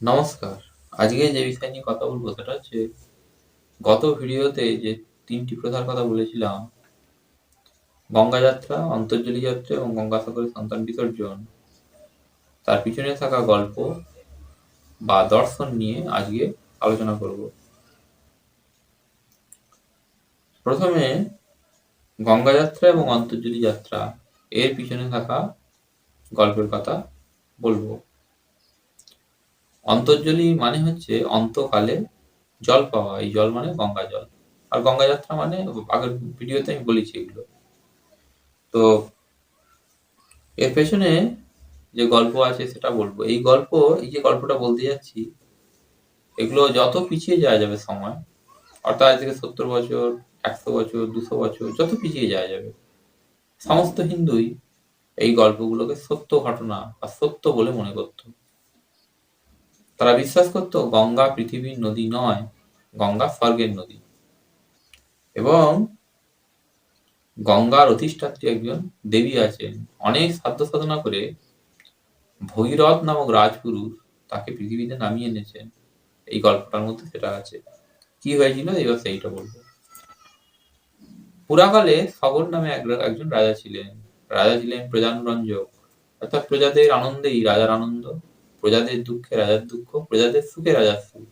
নমস্কার। আজকে যে বিষয় নিয়ে কথা বলব সেটা হচ্ছে, গত ভিডিওতে যে তিনটি প্রথার কথা বলেছিলাম গঙ্গা যাত্রা অন্তর্জলী যাত্রা এবং গঙ্গাসাগরের সন্তান বিসর্জন, তার পিছনে থাকা গল্প বা দর্শন নিয়ে আজকে আলোচনা করব। প্রথমে গঙ্গা যাত্রা এবং অন্তর্জলী যাত্রা, এর পিছনে থাকা গল্পের কথা বলব। অন্তর্জলী মানে হচ্ছে অন্তকালে জল পাওয়া, এই জল মানে গঙ্গা জল। আর গঙ্গা যাত্রা মানে আগের ভিডিওতে আমি বলেছি এগুলো। তো এর পেছনে যে গল্প আছে সেটা বলব। এই গল্প, এই যে গল্পটা বলতে যাচ্ছি, এগুলো যত পিছিয়ে যাওয়া যাবে সময়, অর্থাৎ আজ থেকে সত্তর বছর, একশো বছর, দুশো বছর, যত পিছিয়ে যাওয়া যাবে, সমস্ত হিন্দুই এই গল্পগুলোকে সত্য ঘটনা বা সত্য বলে মনে করত। তারা বিশ্বাস করত গঙ্গা পৃথিবীর নদী নয়, গঙ্গা স্বর্গের নদী। এবং গঙ্গার অধিষ্ঠাত্রী একজন দেবী আছেন। অনেক সাধ্য সাধনা করে ভগীরথ নামক রাজপুরুষ তাকে পৃথিবীতে নামিয়ে এনেছেন। এই গল্পটার মধ্যে সেটা আছে। কি হয়েছিল? এবার সেইটা বলব। পুরাকালে সগর নামে একজন রাজা ছিলেন। রাজা ছিলেন প্রজানুরঞ্জক। অর্থাৎ প্রজাদের আনন্দেই রাজার আনন্দ। প্রজাদের দুঃখে রাজার দুঃখ, প্রজাদের সুখে রাজার সুখ।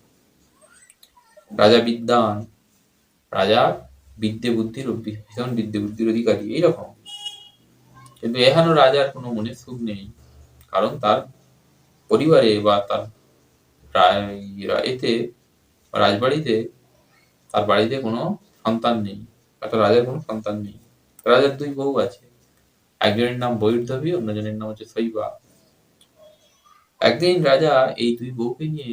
রাজা বিদ্যান, রাজা বিদ্যে বুদ্ধির ভীষণ বিদ্যে বুদ্ধির অধিকারী, এইরকম। কিন্তু এখানে রাজার কোনো মনে সুখ নেই, কারণ তার পরিবারে বা তার এতে রাজবাড়িতে তার বাড়িতে কোনো সন্তান নেই অর্থাৎ রাজার কোনো সন্তান নেই। রাজার দুই বউ আছে, একজনের নাম বৈর্ধবী অন্যজনের নাম হচ্ছে শৈবা। একদিন রাজা এই দুই বউকে নিয়ে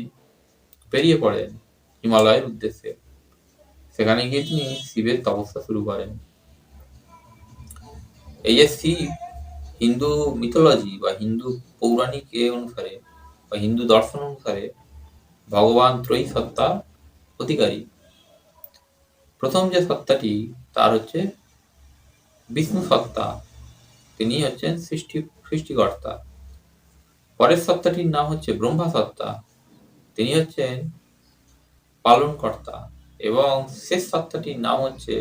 বেরিয়ে পড়েন হিমালয়ের উদ্দেশ্যে। সেখানে গিয়ে তিনি শিবের তপস্যা শুরু করেন। এই যে শিব, হিন্দু মিথোলজি বা হিন্দু পৌরাণিক এ অনুসারে বা হিন্দু দর্শন অনুসারে ভগবান ত্রয়ী সত্তা অধিকারী। প্রথম যে সত্তাটি, তার হচ্ছে বিষ্ণু সত্তা। তিনি হচ্ছেন সৃষ্টি, সৃষ্টিকর্তা। পরের সত্তাটির নাম হচ্ছে ব্রহ্মা সত্তা তিনি হচ্ছেন পালনকর্তা এবং শেষ সত্তাটির নাম হচ্ছে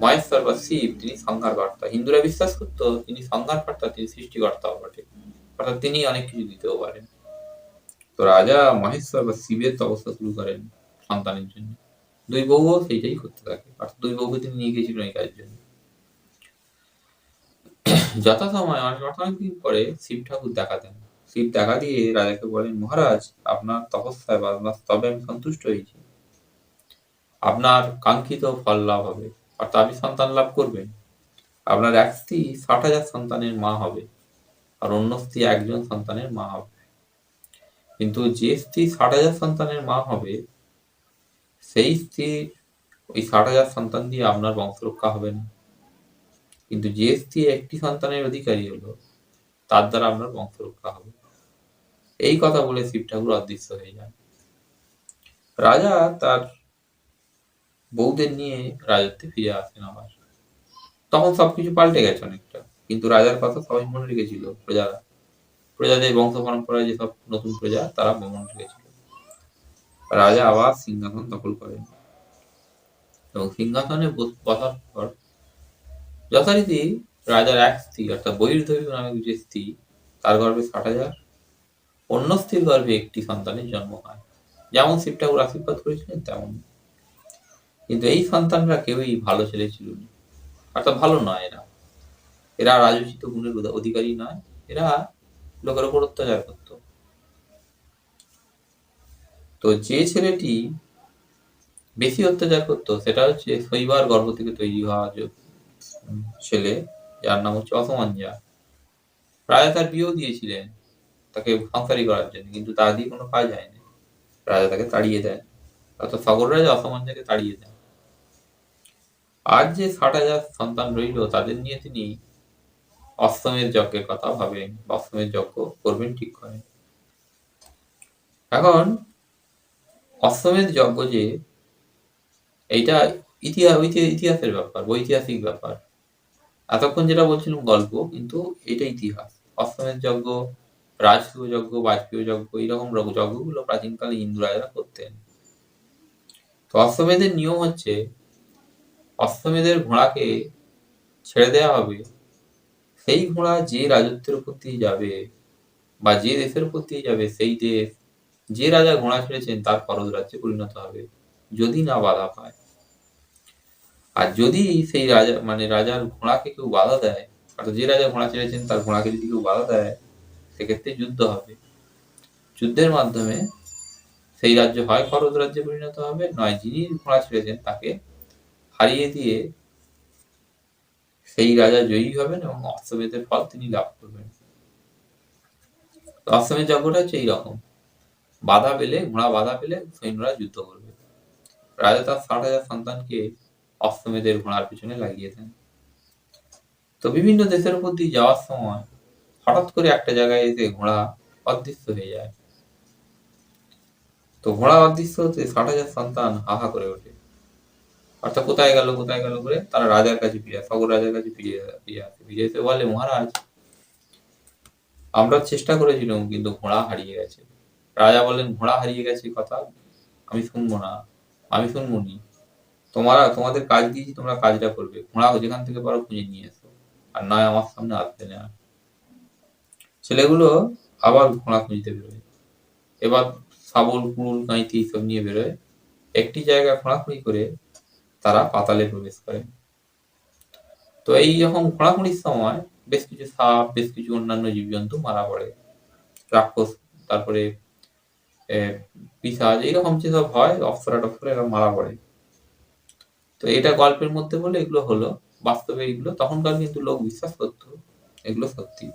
মহেশ্বর বা শিব, তিনি সংহারকর্তা হিন্দুরা বিশ্বাস করতো তিনি সংহারকর্তা, তিনি সৃষ্টিকর্তাও বটে অর্থাৎ তিনি অনেক কিছু দিতেও পারেন। তো রাজা মহেশ্বর বা শিবের তপস্যা শুরু করেন সন্তানের জন্য। দুই বউও সেইটাই করতে থাকে। অর্থাৎ দুই বউকে তিনি নিয়ে গেছিলেন এই কাজের জন্য। যথাসময় অনেক অনেকদিন পরে শিব ঠাকুর দেখা দেন শিব দেখা দিয়ে রাজাকে বলেন, মহারাজ, আপনার তপস্যায় বা আপনার স্তবে আমি সন্তুষ্ট হয়েছি। আপনার কাঙ্ক্ষিত ফল লাভ হবে, অর্থাৎ আপনি সন্তান লাভ করবেন। আপনার এক স্ত্রী ষাট হাজার সন্তানের মা হবে, আর অন্য স্ত্রী একজন সন্তানের মা হবে। কিন্তু যে স্ত্রী ষাট হাজার সন্তানের মা হবে, সেই স্ত্রীর ওই ষাট হাজার সন্তান দিয়ে আপনার বংশরক্ষা হবে না। কিন্তু যে স্ত্রী একটি সন্তানের অধিকারী হলো, তার দ্বারা আপনার বংশ রক্ষা হবে। এই কথা বলে শিব ঠাকুর অদৃশ্য হয়ে যান। রাজা তার বউদের নিয়ে রাজত্বে ফিরে আসেন আবার। তখন সবকিছু পাল্টে গেছে অনেকটা, কিন্তু রাজার কথা সবাই মনে রেখেছিল প্রজারা প্রজাদের বংশ পরম্পরায় যেসব নতুন প্রজা, তারা মনে রেখেছিল। রাজা আবার সিংহাসন দখল করেন এবং সিংহাসনে বসার পর যথারীতি রাজার এক স্ত্রী অর্থাৎ বহির্ধবী নামে যে স্ত্রী, তার গর্ভে ষাট হাজার। অন্য স্ত্রীর গর্ভে একটি সন্তানের জন্ম হয়। যেমন শিব ঠাকুর আশীর্বাদ করেছিলেন, তেমন। কিন্তু এই সন্তানরা কেউই ভালো ছেলে ছিল না। অর্থাৎ ভালো নয় এরা। এরা রাজোচিত গুণের অধিকারী নয়। এরা লোকের উপর অত্যাচার করত। তো যে ছেলেটি বেশি অত্যাচার করতো, সেটা হচ্ছে শৈবার গর্ভ থেকে তৈরি হওয়া ছেলে, যার নাম হচ্ছে অসমাঞ্জা রাজা তার বিয়েও দিয়েছিলেন, তাকে সংসারী করার জন্য, কিন্তু তা দিয়ে কোনো কাজ হয়নি রাজা তাকে তাড়িয়ে দেন, অর্থাৎ সগর রাজা অসমাঞ্জাকে তাড়িয়ে দেন। আজ যে ষাট হাজার সন্তান রইল, তাদের নিয়ে তিনি অষ্টমের যজ্ঞের কথা ভাবেন অষ্টমের যজ্ঞ করবেন ঠিক করেন এখন, অষ্টমের যজ্ঞ যে, এইটা ইতিহাস ইতিহাসের ব্যাপার ঐতিহাসিক ব্যাপার। এতক্ষণ যেটা বলছিলাম, গল্প, কিন্তু এটা ইতিহাস। অশ্বমেধ যজ্ঞ রাজসূয় যজ্ঞ, বাজপেয় যজ্ঞ, এইরকম রক- যজ্ঞগুলো প্রাচীনকালে হিন্দু রাজারা করতেন। তো অশ্বমেধের নিয়ম হচ্ছে, অশ্বমেধের ঘোড়াকে ছেড়ে দেওয়া হবে। সেই ঘোড়া যে রাজত্বের উপর দিয়ে যাবে, বা যে দেশের উপর দিয়ে যাবে, সেই দেশ যে রাজা ঘোড়া ছেড়েছেন, তার ফরজ রাজ্যে পরিণত হবে। যদি না বাধা পায়। আর যদি সেই রাজা মানে রাজার ঘোড়াকে কেউ বাধা দেয়, অর্থাৎ যে রাজা ঘোড়া ছেড়েছেন তার ঘোড়াকে যদি কেউ বাধা দেয়, সেক্ষেত্রে যুদ্ধ হবে। যুদ্ধের মাধ্যমে সেই রাজ্য হয় ফরজ রাজ্যে পরিণত হবে, নয় যিনি ঘোড়া ছেড়েছেন তাকে হারিয়ে দিয়ে সেই রাজা জয়ী হবেন এবং অশ্বমেধের ফল তিনি লাভ করবেন। অশ্বমেধ যজ্ঞটা হচ্ছে এইরকম। বাধা পেলে, ঘোড়া বাধা পেলে সৈন্যরা যুদ্ধ করবে। রাজা তার ষাট হাজার সন্তানকে অশ্বমেধের ঘোড়ার পিছনে লাগিয়ে দেন। তো বিভিন্ন দেশের উপর দিয়ে যাওয়ার সময় হঠাৎ করে একটা জায়গায় এসে ঘোড়া অদৃশ্য হয়ে যায়। তো ঘোড়া অদৃশ্য হতে ষাট হাজার সন্তান হাহা করে ওঠে। অর্থাৎ কোথায় গেল কোথায় গেল করে তারা রাজার কাছে ফিরে সগর রাজার কাছে ফিরে ফিরে আসে। ফিরে এসে বলে, মহারাজ, আমরা চেষ্টা করেছিলাম কিন্তু ঘোড়া হারিয়ে গেছে। রাজা বলেন, ঘোড়া হারিয়ে গেছে কথা? আমি শুনব না। আমি শুনব নি। তোমরা, তোমাদের কাজ দিয়েছি তোমরা কাজটা করবে। ঘোড়া যেখান থেকে পারো খুঁজে নিয়ে এসো। আর নয়, আমার সামনে আসবে না। ছেলেগুলো আবার ঘোড়া খুঁজতে বেরোয়। এবার শাবল কুড়ুল কাঁইতি সব নিয়ে বেরোয়। একটি জায়গায় খোঁড়াখুঁড়ি করে তারা পাতালে প্রবেশ করে। তো এই রকম খোঁড়াখুঁড়ির সময় বেশ কিছু সাপ, বেশ কিছু অন্যান্য জীবজন্তু মারা পড়ে। রাক্ষস, তারপরে পিসাজ, এইরকম যেসব হয় অপ্সরা টপ্সরা এরা মারা পড়ে। তো এটা গল্পের মধ্যে বলে এগুলো হলো, বাস্তবে এগুলো। তখনকার কিন্তু লোক বিশ্বাস করতো, এগুলো সত্যি।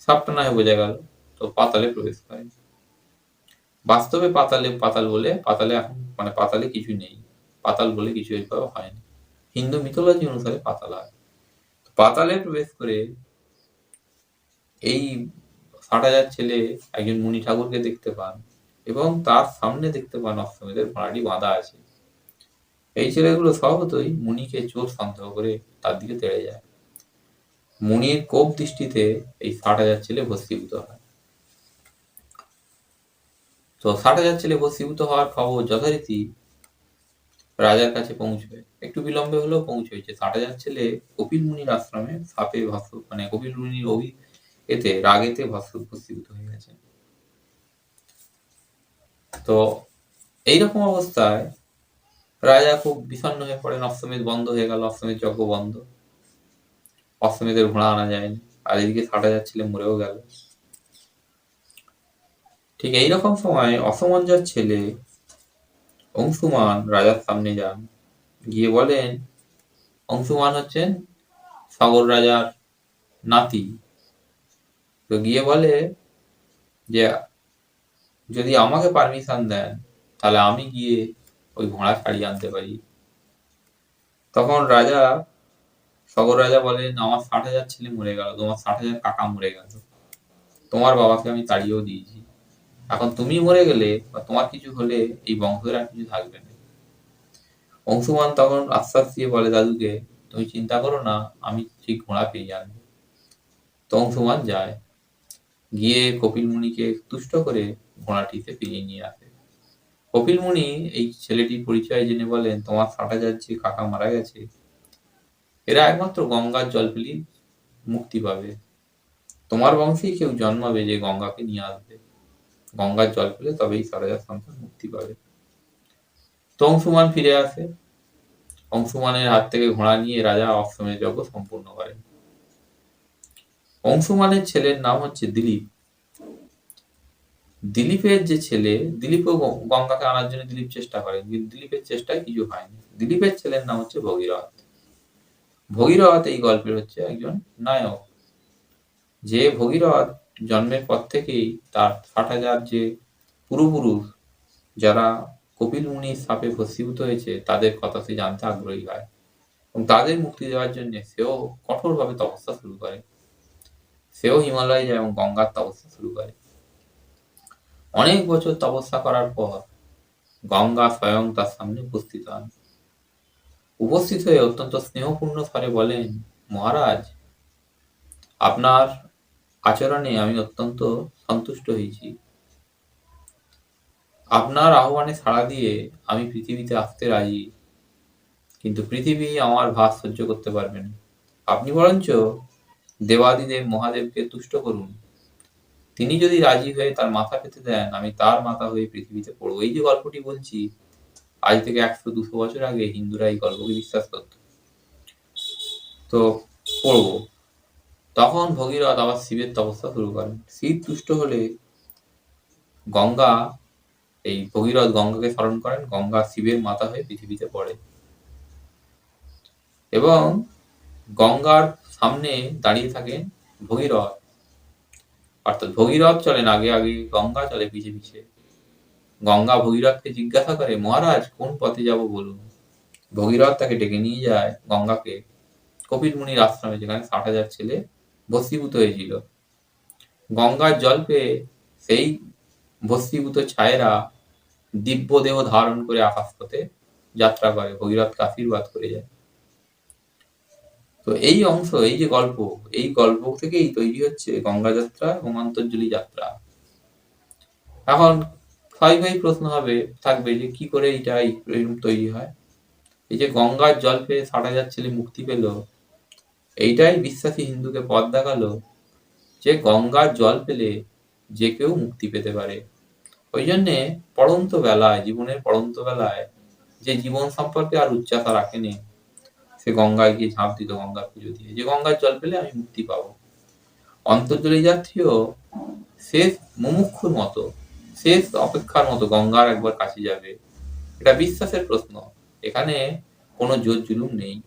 সাপটা না বোঝা গেল, তো পাতালে প্রবেশ করে। বাস্তবে পাতালে পাতাল বলে, পাতালে এখন মানে পাতালে কিছু নেই। পাতাল বলে কিছু এভাবে হয় না। হিন্দু মিথোলজি অনুসারে পাতাল হয়। পাতালে প্রবেশ করে এই ষাট হাজার ছেলে একজন মুনি ঠাকুরকে দেখতে পান এবং তার সামনে দেখতে পান অষ্টমীদের ভাড়াটি বাঁধা আছে। এই ছেলেগুলো স্বভাবতই মুনিকে চোর সন্দেহ করে তার দিকে তেড়ে যায়। মুনির কোপ দৃষ্টিতে এই ষাট হাজার ছেলে ভস্মীভূত হয়। তো ষাট হাজার ছেলে ভস্মীভূত হওয়ার খবর যথারীতি রাজার কাছে পৌঁছবে। একটু বিলম্বে হলেও পৌঁছেছে ষাট হাজার ছেলে কপিল মুনির আশ্রমে সাপে ভাস্য মানে কপিল মুনির অভি এতে রাগেতে ভাস্য ভস্মীভূত হয়ে গেছে। তো এইরকম অবস্থায় রাজা খুব বিষণ্ণ হয়ে পড়েন। অশ্বমেধ বন্ধ হয়ে গেল, অশ্বমেধ যজ্ঞ বন্ধ। অশ্বমেধের ঘোড়া আনা যায়নি, আর এদিকে ষাট হাজার ছেলে মরেও গেল। ঠিক এইরকম সময় অসমঞ্জার ছেলে অংশুমান রাজার সামনে যান। গিয়ে বলেন, অংশুমান হচ্ছেন সাগর রাজার নাতি। তো গিয়ে বলে যে, যদি আমাকে পারমিশন দেন, তাহলে আমি গিয়ে ওই ঘোড়া ছাড়িয়ে আনতে পারি। তখন রাজা, সগর রাজা বলেন, আমার ষাট হাজার ছেলে মরে গেল, তোমার ষাট হাজার কাকা মরে গেল। তোমার বাবাকে আমি তাড়িয়েও দিয়েছি। এখন তুমি মরে গেলে বা তোমার কিছু হলে এই বংশের আর কিছু থাকবে না। অংশুমান তখন আশ্বাস দিয়ে বলে, দাদুকে, তুমি চিন্তা করো না, আমি ঠিক ঘোড়া পেয়ে আনব তো অংশুমান যায়, গিয়ে কপিল মুনিকে তুষ্ট করে ঘোড়াটিতে ফিরিয়ে নিয়ে আসে। কপিল মুনি এই ছেলেটির পরিচয় জেনে বলেন, তোমার ফাটা যাচ্ছে, কাকা মারা গেছে। এরা একমাত্র গঙ্গার জল পেলি মুক্তি পাবে। তোমার বংশেই কেউ জন্মাবে যে গঙ্গাকে নিয়ে আসবে। গঙ্গার জল পেলে তবেই সারাজার সন্তান মুক্তি পাবে। তো অংশুমান ফিরে আসে। অংশুমানের হাত থেকে ঘোড়া নিয়ে রাজা অশ্বমের যজ্ঞ সম্পূর্ণ করেন। অংশুমানের ছেলের নাম হচ্ছে দিলীপ। দিলীপের যে ছেলে, দিলীপও গঙ্গাকে আনার জন্য দিলীপ চেষ্টা কিন্তু দিলীপের চেষ্টায় কিছু হয়নি। দিলীপের ছেলের নাম হচ্ছে ভগীরথ। ভগীরথ এই গল্পের হচ্ছে একজন নায়ক। যে ভগীরথ জন্মের পর থেকেই তার ষাট হাজার যে পূর্বপুরুষ, যারা কপিল মুনির সাপে ভস্মীভূত হয়েছে, তাদের কথা সে জানতে আগ্রহী হয়। এবং তাদের মুক্তি দেওয়ার জন্য সেও কঠোরভাবে তপস্যা শুরু করে। সেও হিমালয়ে যায় এবং গঙ্গার তপস্যা শুরু করে। অনেক বছর তপস্যা করার পর গঙ্গা স্বয়ং তার সামনে উপস্থিত হন। উপস্থিত হয়ে অত্যন্ত স্নেহপূর্ণ স্বরে বলেন, মহারাজ, আপনার আচরণে আমি অত্যন্ত সন্তুষ্ট হয়েছি। আপনার আহ্বানে সাড়া দিয়ে আমি পৃথিবীতে আসতে রাজি, কিন্তু পৃথিবী আমার ভার সহ্য করতে পারবে না। আপনি বরঞ্চ দেবাদিদেব মহাদেবকে তুষ্ট করুন। তিনি যদি রাজি হয়ে তার মাথা পেতে দেন, আমি তার মাথা হয়ে পৃথিবীতে পড়ব। এই যে গল্পটি বলছি, আজ থেকে একশো দুশো বছর আগে হিন্দুরা এই গল্পকে বিশ্বাস করত। তো পড়ব। তখন ভগীরথ আবার শিবের তপস্যা শুরু করেন। শিব তুষ্ট হলে গঙ্গা, এই ভগীরথ গঙ্গাকে স্মরণ করেন। গঙ্গা শিবের মাথা হয়ে পৃথিবীতে পড়ে। এবং গঙ্গার সামনে দাঁড়িয়ে থাকেন ভগীরথ। অর্থাৎ ভগীরথ চলেন আগে আগে গঙ্গা চলে পিছে পিছে গঙ্গা ভগীরথকে জিজ্ঞাসা করে, মহারাজ, কোন পথে যাব বলুন? ভগীরথ তাকে ডেকে নিয়ে যায় গঙ্গাকে। কপিল মুনির আশ্রমে, যেখানে ষাট হাজার ছেলে ভস্মীভূত হয়েছিল। গঙ্গার জল পেয়ে সেই ভস্মীভূত ছায়েরা দিব্য দেহ ধারণ করে আকাশপথে যাত্রা করে। ভগীরথকে আশীর্বাদ করে যায়। তো এই অংশ, এই যে গল্প, এই গল্প থেকেই তৈরি হচ্ছে গঙ্গা যাত্রা এবং অন্তর্জলি যাত্রা। এখন স্বাভাবিক প্রশ্ন হবে, থাকবে যে কি করে এইটা এরকম তৈরি হয়? এই যে গঙ্গার জল পেয়ে ষাট হাজার ছেলে মুক্তি পেল, এইটাই বিশ্বাসী হিন্দুকে পথ দেখাল যে গঙ্গার জল পেলে যে কেউ মুক্তি পেতে পারে। ওই জন্যে পড়ন্ত বেলায়, জীবনের পড়ন্ত বেলায় যে জীবন সম্পর্কে আর উচ্চাসা রাখেনি সে গঙ্গায় গিয়ে ঝাঁপ দিত, গঙ্গার পুজো দিয়ে। যে গঙ্গার জল পেলে আমি মুক্তি পাবো। অন্তর্জলী যাত্রীও শেষ মুমুক্ষুর মতো, শেষ অপেক্ষার মতো গঙ্গার একবার কাছে যাবে। এটা বিশ্বাসের প্রশ্ন। এখানে কোনো জোর জুলুম নেই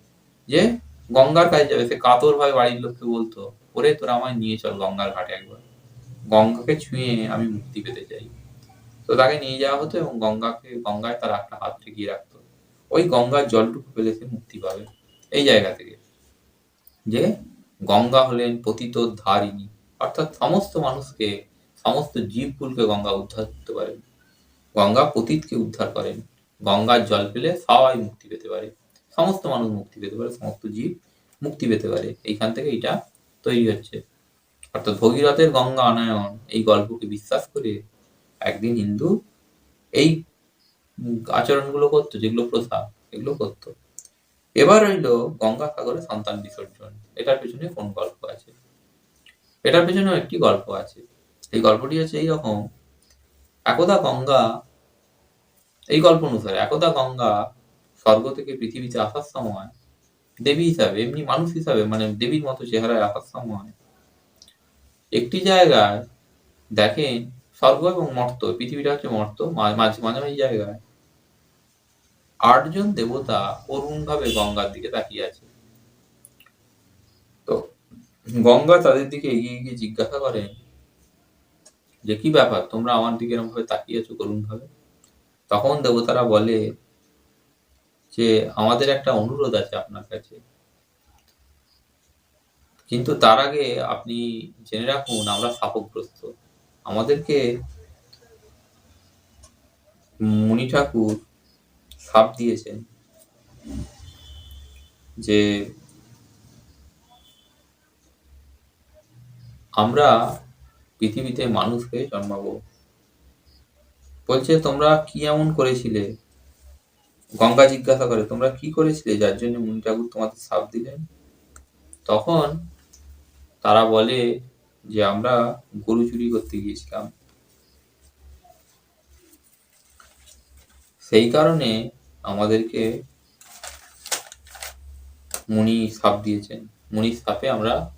যে গঙ্গার কাছে যাবে। সে কাতর ভাই বাড়ির লোককে বলতো, ওরে তোরা আমায় নিয়ে চল গঙ্গার ঘাটে একবার। গঙ্গাকে ছুঁয়ে আমি মুক্তি পেতে চাই। তো তাকে নিয়ে যাওয়া হতো এবং গঙ্গাকে, গঙ্গায় তার একটা হাত ঠেকিয়ে রাখতো। ওই গঙ্গার জলটুকু পেলে সে মুক্তি পাবে। এই জায়গা থেকে। যে গঙ্গা হলেন পতিত ধারিণী অর্থাৎ সমস্ত মানুষকে, সমস্ত জীবকুলকে গঙ্গা উদ্ধার করতে পারেন। গঙ্গা পতিতকে উদ্ধার করেন। গঙ্গার জল পেলে সবাই মুক্তি পেতে পারে। সমস্ত মানুষ মুক্তি পেতে পারে, সমস্ত জীব মুক্তি পেতে পারে। এইখান থেকে এটা তৈরি হচ্ছে। অর্থাৎ ভগীরথের গঙ্গা আনায়ন এই গল্পকে বিশ্বাস করে একদিন হিন্দু এই আচরণগুলো করতো, যেগুলো প্রথা, এগুলো করতো। এবার রইল গঙ্গা সাগরে সন্তান বিসর্জন। এটার পেছনে কোন গল্প আছে? এটার পেছনেও একটি গল্প আছে। এই গল্পটি হচ্ছে এইরকম, একদা গঙ্গা এই গল্প অনুসারে, একদা গঙ্গা স্বর্গ থেকে পৃথিবীতে আসার সময়, দেবী হিসাবে, এমনি মানুষ হিসাবে মানে দেবীর মতো চেহারায় আসার সময়, একটি জায়গায় দেখেন স্বর্গ এবং মর্ত, পৃথিবীটা হচ্ছে মর্ত মাঝে, মাঝামাঝি জায়গায় আটজন দেবতা ভাবে গঙ্গার দিকে তাকিয়ে আছে। তো গঙ্গা তাদের দিকে এগিয়ে গিয়ে জিজ্ঞাসা করেন যে, কি ব্যাপার? তোমরা আমার দিকে এরকম ভাবে তাকিয়ে আছো করুণ ভাবে তখন দেবতারা বলে যে, আমাদের একটা অনুরোধ আছে আপনার কাছে। কিন্তু তার আগে আপনি জেনে রাখুন, আমরা শাপগ্রস্ত। আমাদেরকে মুনি ঠাকুর সাপ দিয়েছেন যে আমরা পৃথিবীতে মানুষ হয়ে জন্মাবো। বলছে, তোমরা কি এমন করেছিলে? গঙ্গা জিজ্ঞাসা করে, তোমরা কি করেছিলে যার জন্য মুনি ঠাকুর তোমাদের সাপ দিলেন? তখন তারা বলে যে, আমরা গরু চুরি করতে গিয়েছিলাম। সেই কারণে আমাদেরকে মুনি সাপ দিয়েছেন। মুনির সাপে আমরা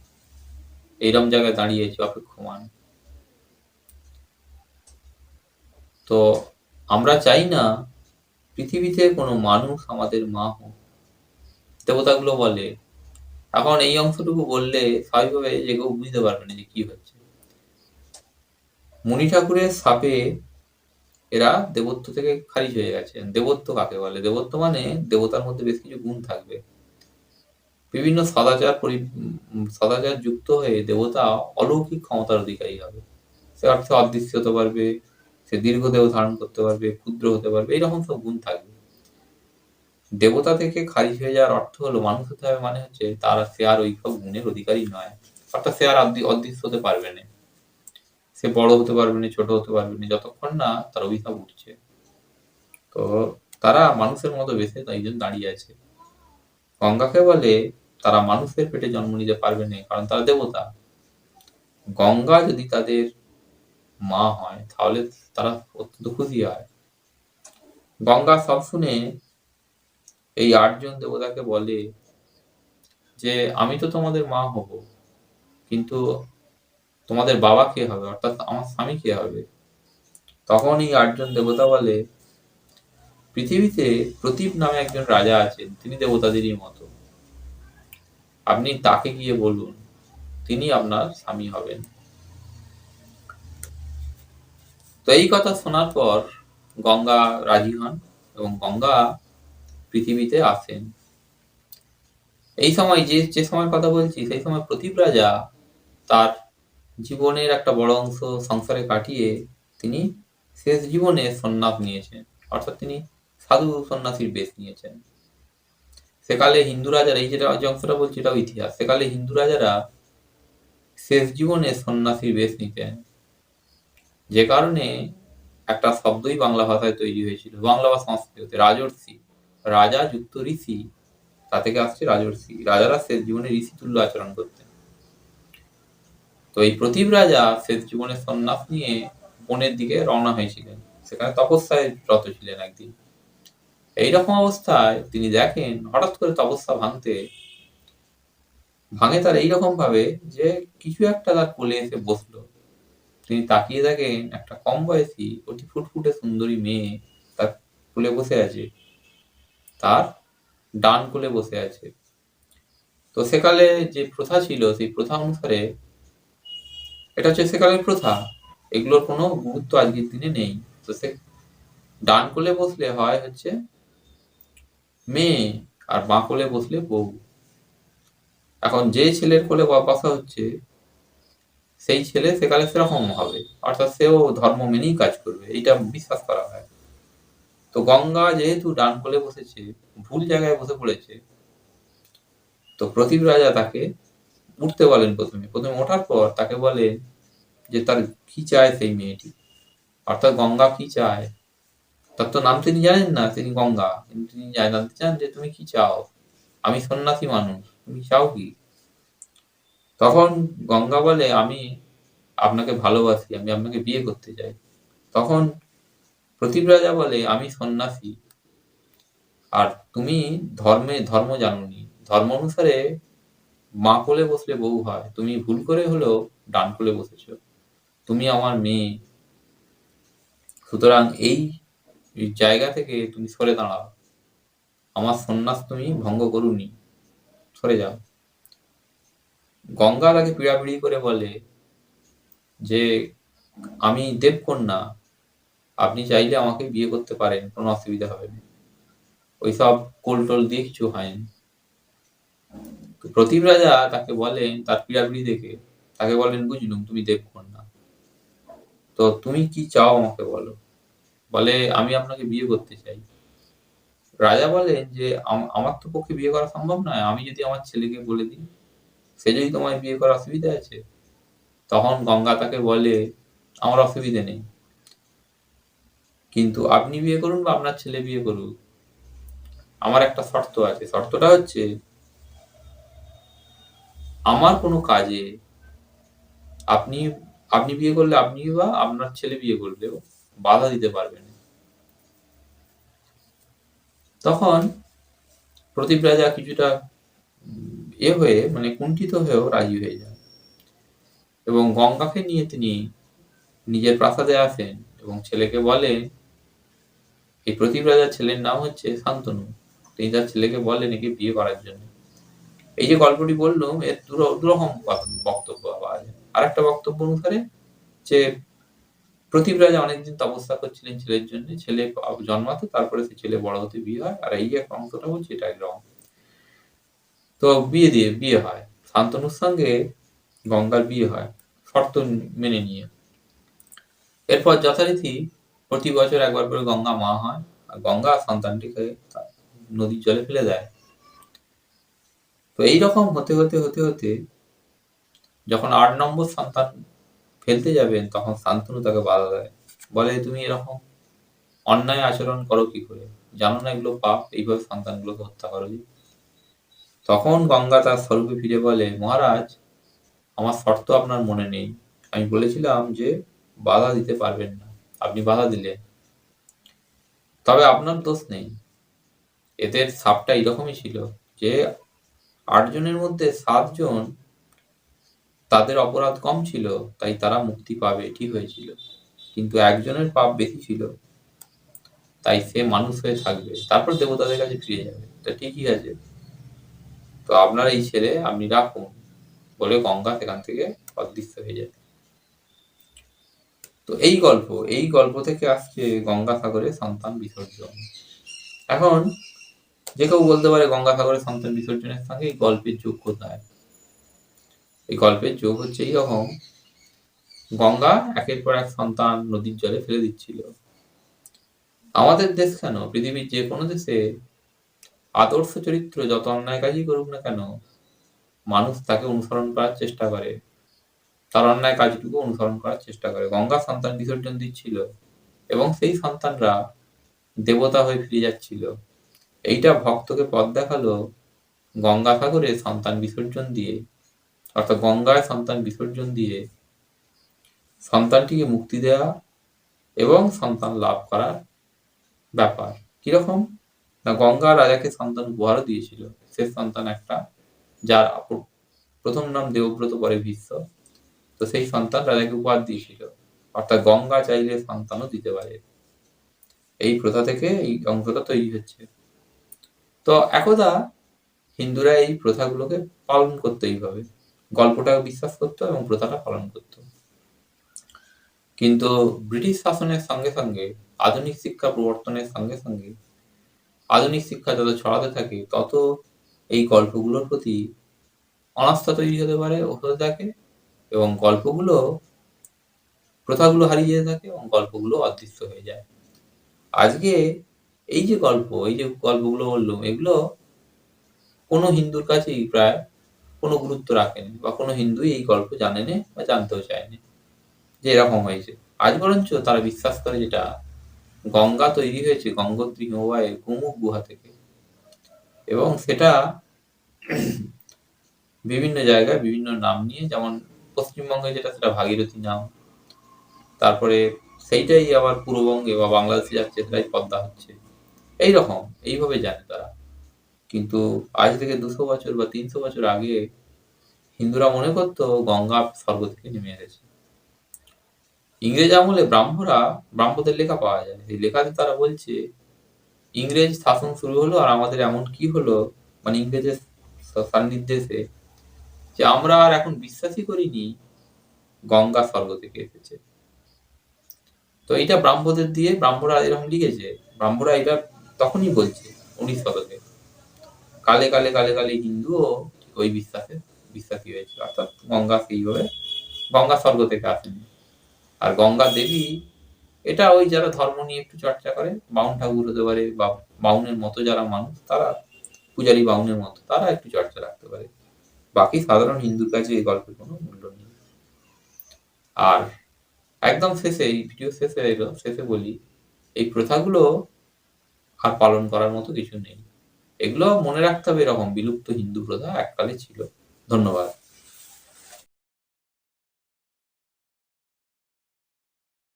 এইরকম জায়গায় দাঁড়িয়েছি, অপেক্ষমান। তো আমরা চাই না পৃথিবীতে কোনো মানুষ আমাদের মা হোক। দেবতাগুলো বলে। এখন এই অংশটুকু বললে স্বাভাবিকভাবে যে কেউ বুঝতে পারবে না যে কি হচ্ছে। মুনি ঠাকুরের সাপে এরা দেবত্ব থেকে খারিজ হয়ে গেছে। দেবত্ব কাকে বলে? দেবত্ব মানে দেবতার মধ্যে বেশ কিছু গুণ থাকবে। বিভিন্ন সদাচার পরি সদাচার যুক্ত হয়ে দেবতা অলৌকিক ক্ষমতার অধিকারী হবে। সে অর্থে অদৃশ্য হতে পারবে, সে দীর্ঘ দেহ ধারণ করতে পারবে, ক্ষুদ্র হতে পারবে, এইরকম সব গুণ থাকবে। দেবতা থেকে খারিজ হয়ে যাওয়ার অর্থ হলো মানুষ হতে হবে মানে হচ্ছে তারা সে আর ওই সব গুণের অধিকারী নয়। অর্থাৎ সে আর অদৃশ্য হতে পারবে না। সে বড় হতে পারবে না, ছোট হতে পারবে না, যতক্ষণ না তার অভিশাপ উঠছে। তো তারা মানুষের মতো বেশি তাই জন্য দাঁড়িয়ে আছে। গঙ্গাকে বলে তারা মানুষের পেটে জন্ম নিতে পারবে না, কারণ তারা দেবতা। গঙ্গা যদি তাদের মা হয়, তাহলে তারা অত্যন্ত খুশি হয়। গঙ্গা সব শুনে এই আটজন দেবতাকে বলে যে, আমি তো তোমাদের মা হব, কিন্তু তোমাদের বাবা কে হবে? অর্থাৎ আমার স্বামী কে হবে? তখন এই আটজন দেবতা বলে, পৃথিবীতে প্রদীপ নামে একজন রাজা আছেন। তিনি দেবতাদেরই মতো। আপনি তাকে গিয়ে বলুন, তিনি আপনার স্বামী হবেন। তো এই কথা শোনার পর গঙ্গা রাজি হন এবং গঙ্গা পৃথিবীতে আসেন। এই সময় যে যে সময় কথা বলছি, সেই সময় প্রদীপ রাজা তার জীবনের একটা বড় অংশ সংসারে কাটিয়ে তিনি শেষ জীবনে সন্ন্যাস নিয়েছেন। অর্থাৎ তিনি সাধু সন্ন্যাসীর বেশ নিয়েছেন। সেকালে হিন্দু রাজারা, এই যেটা যে অংশটা বলছি এটাও ইতিহাস। সেকালে হিন্দু রাজারা শেষ জীবনে সন্ন্যাসীর বেশ নিতেন। যে কারণে একটা শব্দই বাংলা ভাষায় তৈরি হয়েছিল। বাংলা বা সংস্কৃততে রাজর্ষি। রাজা যুক্ত ঋষি তা থেকে আসছে রাজর্ষি। রাজারা শেষ জীবনে ঋষি তুল্য আচরণ করতেন। তো এই প্রদীপ রাজা শেষ জীবনে সন্ন্যাস নিয়ে বনের দিকে রওনা হয়েছিলেন। সেখানে তপস্যায় রত ছিলেন একদিন। এইরকম অবস্থায় তিনি দেখেন হঠাৎ করে তপস্যা ভাঙতে, ভাঙে তার এইরকম ভাবে যে কিছু একটা তার কোলে এসে বসল। তিনি তাকিয়ে দেখেন একটা কম বয়সী, অতি ফুটফুটে সুন্দরী মেয়ে তার কোলে বসে আছে। তার ডান কোলে বসে আছে। তো সেকালে যে প্রথা ছিল, সেই প্রথা অনুসারে এটা হচ্ছে সেকালের প্রথা। এগুলোর কোনো গুরুত্ব আজকের দিনে নেই। তো সে ডান কোলে বসলে হয় হচ্ছে মেয়ে, আর বাঁ কোলে বসলে বউ। এখন যে ছেলের কোলে বসা হচ্ছে, সেই ছেলে সেকালে সেরকম হবে। অর্থাৎ সেও ধর্ম মেনেই কাজ করবে, এইটা বিশ্বাস করা হয়। তো গঙ্গা যেহেতু ডান কোলে বসেছে, ভুল জায়গায় বসে পড়েছে, তো প্রতীপ রাজা তাকে উঠতে বলেন প্রথমে। প্রথমে ওঠার পর তাকে বলে যে, তার কি চায় সেই মেয়েটি? অর্থাৎ গঙ্গা কি চায়? তার তো নাম তিনি জানেন না, তিনি গঙ্গা। তিনি জানতে চান যে, তুমি কি চাও? আমি সন্ন্যাসী মানুষ, তুমি চাও কি? তখন গঙ্গা বলে, আমি আপনাকে ভালোবাসি, আমি আপনাকে বিয়ে করতে চাই। তখন প্রদীপ রাজা বলে, আমি সন্ন্যাসী। আর তুমি ধর্মে, ধর্ম জানোনি। ধর্ম অনুসারে মা কোলে বসলে বউ হয়, তুমি ভুল করে হলেও ডান কোলে বসেছ। তুমি আমার মেয়ে। সুতরাং এই জায়গা থেকে তুমি সরে দাঁড়াও। আমার সন্ন্যাস তুমি ভঙ্গ করুনি। সরে যাও। গঙ্গা তাকে পিড়াপিড়ি করে বলে যে, আমি দেবকন্যা। আপনি চাইলে আমাকে বিয়ে করতে পারেন, কোনো অসুবিধা হবে না। ওইসব কোল টোল দিয়ে কিছু হয়নি তো প্রতিম রাজা তাকে বলেন, তার পিড়াপিড়ি দেখে, তাকে বলেন, বুঝলুম, তুমি দেবকন্যা। তো তুমি কি চাও আমাকে বলো? বলে, আমি আপনাকে বিয়ে করতে চাই। রাজা বলেন যে, আম- আমার তো পক্ষে বিয়ে করা সম্ভব নয়। আমি যদি আমার ছেলেকে বলে দিই, সে যদি তোমায় বিয়ে করার অসুবিধা আছে, তখন গঙ্গা তাকে বলে, আমার অসুবিধে নেই। কিন্তু আপনি বিয়ে করুন বা আপনার ছেলে বিয়ে করুক। আমার একটা শর্ত আছে। শর্তটা হচ্ছে আমার কোনো কাজে আপনি আপনি বিয়ে করলে আপনি বা আপনার ছেলে বিয়ে করলেও বাধা দিতে পারবেন তখন প্রদীপ রাজা কিছুটা এ হয়ে মানে কুণ্ঠিত হয়েও রাজি হয়ে যান এবং গঙ্গাকে নিয়ে তিনি নিজের প্রাসাদে আসেন এবং ছেলেকে বলেন, এই প্রদীপ রাজার ছেলের নাম হচ্ছে শান্তনু। তিনি তার ছেলেকে বলেন একে বিয়ে করার জন্য। এই যে গল্পটি বললাম এর দুরকম বক্তব্য আবার আর একটা বক্তব্য অনুসারে যে প্রদীপ রাজা অনেকদিন তপস্যা করছিলেন ছেলের জন্য। ছেলে জন্মাতে তারপরে সে ছেলে বড় হতে বিয়ে হয়। আর এই যে অংশটা বলছি এটা একরকম তো বিয়ে দিয়ে, বিয়ে হয়। শান্তনুর সঙ্গে গঙ্গার বিয়ে হয়, শর্ত মেনে নিয়ে। এরপর যথারীতি প্রতি বছর একবার করে গঙ্গা মা হয়। আর গঙ্গা সন্তানটিকে নদীর জলে ফেলে দেয়। তো এইরকম হতে হতে হতে হতে যখন আট নম্বর সন্তান ফেলতে যাবেন, তখন শান্তনু তাকে বাধা দেয়। বলে, তুমি এরকম অন্যায় আচরণ করো কি করে? জানো না এগুলো পাপ? এইভাবে সন্তানগুলোকে হত্যা করো? তখন গঙ্গা তার স্বরূপে ফিরে বলে, মহারাজ, আমার শর্ত আপনার মনে নেই। আমি বলেছিলাম যে বাধা দিতে পারবেন না। আপনি বাধা দিলেন। তবে আপনার দোষ নেই। এদের সাপটা এরকমই ছিল যে আটজনের মধ্যে সাতজন তাদের অপরাধ কম ছিল, তাই তারা মুক্তি পাবে ঠিক হয়েছিল। কিন্তু একজনের পাপ বেশি ছিল, তাই সে মানুষ হয়ে থাকবে। তারপর দেবতাদের কাছে ফিরে যাবে। তা ঠিকই আছে। তো আপনার এই ছেলে আপনি রাখুন, বলে গঙ্গা সেখান থেকে অদৃশ্য হয়ে যায় তো এই গল্প এই গল্প থেকে আসছে গঙ্গাসাগরে সন্তান বিসর্জন। এখন যে কেউ বলতে পারে গঙ্গাসাগরে সন্তান বিসর্জনের সঙ্গে এই গল্পের যোগ কোথায়? এই গল্পের যোগ হচ্ছে এইরকম, গঙ্গা একের পর এক সন্তান নদীর জলে ফেলে দিচ্ছিল। আমাদের দেশ কেন? পৃথিবীর যে কোনো দেশে আদর্শ চরিত্র যত অন্যায় কাজই করুক না কেন, মানুষ তাকে অনুসরণ করার চেষ্টা করে। তার অন্যায় কাজটুকু অনুসরণ করার চেষ্টা করে। গঙ্গা সন্তান বিসর্জন দিচ্ছিল এবং সেই সন্তানরা দেবতা হয়ে ফিরে যাচ্ছিল। এইটা ভক্তকে পথ দেখাল গঙ্গাসাগরে সন্তান বিসর্জন দিয়ে, অর্থাৎ গঙ্গায় সন্তান বিসর্জন দিয়ে সন্তানটিকে মুক্তি দেওয়া এবং সন্তান লাভ করার ব্যাপার। কীরকম? না, গঙ্গা রাজাকে সন্তান উপহারও দিয়েছিল। শেষ সন্তান একটা, যার প্রথম নাম দেবব্রত, পরে ভীষ্ম। তো সেই সন্তান রাজাকে উপহার দিয়েছিল। অর্থাৎ গঙ্গা চাইলে সন্তানও দিতে পারে। এই প্রথা থেকে এই অংশটা তৈরি হচ্ছে। তো একদা হিন্দুরা এই প্রথাগুলোকে পালন করতো এইভাবে। গল্পটাকে বিশ্বাস করতো এবং প্রথাটা পালন করতো। কিন্তু ব্রিটিশ শাসনের সঙ্গে সঙ্গে, আধুনিক শিক্ষা প্রবর্তনের সঙ্গে সঙ্গে, আধুনিক শিক্ষা যত ছড়াতে থাকে, তত এই গল্পগুলোর প্রতি অনাস্থা তৈরি হতে পারে হতে থাকে এবং গল্পগুলো, প্রথাগুলো হারিয়ে যেতে থাকে এবং গল্পগুলো অদৃশ্য হয়ে যায়। আজকে এই যে গল্প, এই যে গল্পগুলো বললাম, এগুলো কোনো হিন্দুর কাছেই প্রায় কোনো গুরুত্ব রাখেনি বা কোনো হিন্দুই এই গল্প জানেনি বা জানতেও চায়নি যে এরকম হয়েছে। আজ বরঞ্চ তারা বিশ্বাস করে যেটা গঙ্গা তৈরি হয়েছে, গঙ্গোত্রী হিমবাহের গোমুখ গুহা থেকে। এবং সেটা বিভিন্ন জায়গায় বিভিন্ন নাম নিয়ে, যেমন পশ্চিমবঙ্গে যেটা, সেটা ভাগীরথী নাম। তারপরে সেইটাই আবার পূর্ববঙ্গে বা বাংলাদেশে যাচ্ছে, সেটাই পদ্মা হচ্ছে। এই রকম এইভাবে জানে তারা। কিন্তু আজ থেকে দুশো বছর বা তিনশো বছর আগে হিন্দুরা মনে করতো গঙ্গা স্বর্গ থেকে নেমে এসেছে। ইংরেজ আমলে ব্রাহ্মরা, ব্রাহ্মদের লেখা পাওয়া যায়। এই লেখাতে তারা বলছে, ইংরেজ শাসন শুরু হলো আর আমাদের এমন কি হলো মানে ইংরেজের সান্নিধ্যে যে আমরা আর এখন বিশ্বাসই করিনি গঙ্গা স্বর্গ থেকে এসেছে। তো এটা ব্রাহ্মদের দিয়ে ব্রাহ্মরা এরকম লিখেছে। ব্রাহ্মরা এটা তখনই বলছে উনিশ শতকে। কালে কালে কালে কালে হিন্দুও ওই বিশ্বাসে বিশ্বাসী হয়েছিল। অর্থাৎ গঙ্গা সেইভাবে, গঙ্গা স্বর্গ থেকে আসেনি। আর গঙ্গা দেবী, এটা ওই যারা ধর্ম নিয়ে একটু চর্চা করে, বাউন ঠাকুর হতে পারে বা বাউনের মতো যারা মানুষ, তারা পূজারী বাউনের মতো, তারা একটু চর্চা রাখতে পারে। বাকি সাধারণ হিন্দুর কাছে এই গল্পের কোনো মূল্য নেই। আর একদম শেষে, এই ভিডিও শেষে এলো, শেষে বলি, এই প্রথাগুলো আর পালন করার মতো কিছু নেই। এগুলো মনে রাখতে হবে এরকম বিলুপ্ত হিন্দু প্রথা এককালে ছিল। ধন্যবাদ।